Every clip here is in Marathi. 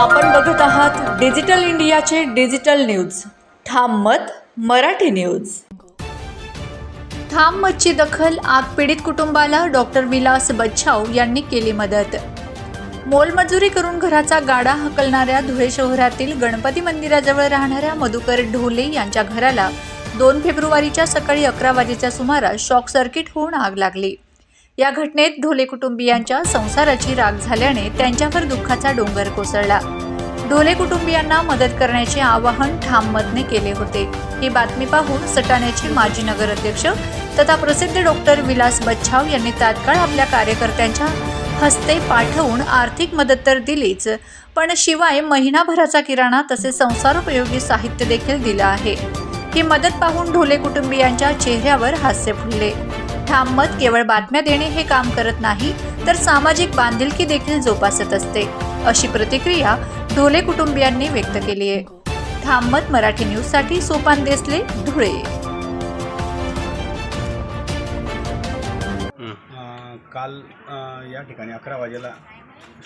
आपण बघत आहात डिजिटल इंडियाचे डिजिटल न्यूज. ठाम मत मराठी न्यूज. ठाम मतची दखल आग पीडित कुटुंबाला डॉक्टर विलास बच्छाव यांनी केली मदत. मोलमजुरी करून घराचा गाडा हकलणाऱ्या धुळे शहरातील गणपती मंदिराजवळ राहणाऱ्या मधुकर ढोले यांच्या घराला दोन फेब्रुवारीच्या सकाळी अकरा वाजेच्या सुमारास शॉक सर्किट होऊन आग लागली. या घटनेत ढोले कुटुंबियांच्या संसाराची राग झाल्याने त्यांच्यावर दुःखाचा डोंगर कोसळला. ढोले कुटुंबियांना मदत करण्याचे आवाहन ठाममतने केले होते. ही बातमी पाहून सटाण्याचे माजी नगराध्यक्ष तथा प्रसिद्ध डॉक्टर विलास बच्छाव यांनी तात्काळ आपल्या कार्यकर्त्यांच्या हस्ते पाठवून आर्थिक मदत तर दिलीच पण शिवाय महिनाभराचा किराणा तसेच संसारोपयोगी साहित्य देखील दिलं आहे. ही मदत पाहून ढोले कुटुंबियांच्या चेहऱ्यावर हास्य फुलले. ठाम मत केवळ बातम्या देणे हे काम करत नाही तर सामाजिक बांधिलकी देखील जोपासत असते. अशी प्रतिक्रिया ढोले कुटुंबियांनी व्यक्त केली आहे. मत मराठी न्यूजसाठी सोपान देसले धुळे. अ, काल अ, या ठिकाणी अकरा वाजेला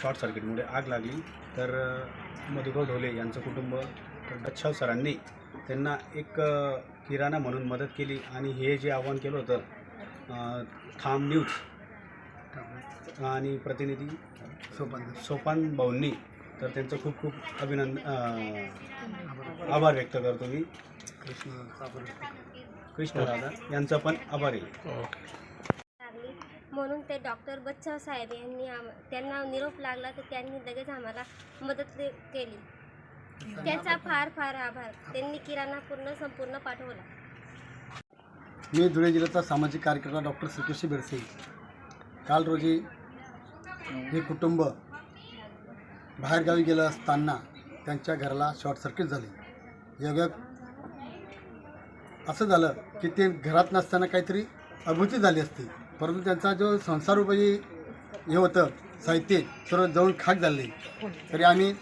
शॉर्ट सर्किटमुळे आग लागली. तर अ, मधुकर ढोले यांचं कुटुंब बच्छाव सरांनी त्यांना एक अ, किराणा म्हणून मदत केली आणि हे जे आव्हान केलं होतं अ, थांब न्यूज आणि प्रतिनिधी सोपान सोपान भाऊंनी तर त्यांचं खूप खूप अभिनंदन आभार व्यक्त करतो मी. कृष्ण दादा यांचा पण आभार आहे. म्हणून ते डॉक्टर बच्छाव साहेब यांनी आम त्यांना निरोप लागला तर त्यांनी लगेच आम्हाला मदत के- केली. त्यांचा फार फार आभार. त्यांनी किराणा पूर्ण संपूर्ण पाठवला. मी धुळे जिल्ह्याचा सामाजिक कार्यकर्ता डॉक्टर श्रीकृष्ण बेडसे. काल रोजी हे कुटुंब बाहेरगावी गेलं असताना त्यांच्या घराला शॉर्ट सर्किट झाले. योगा असं झालं की ते घरात नसताना काहीतरी अभूती झाली असती. परंतु त्यांचा जो संसारोपयोगी हे होतं साहित्य सर्व जवळ खाक झाले. तरी आम्ही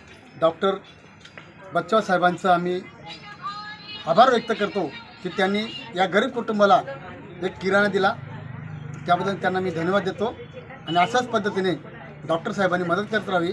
डॉक्टर बच्चाव साहेबांचं आम्ही आभार व्यक्त करतो की त्यांनी या गरीब कुटुंबाला एक किराणा दिला. त्याबद्दल त्यांना मी धन्यवाद देतो. आणि अशाच पद्धतीने डॉक्टर साहेबांनी मदत करत राहावी.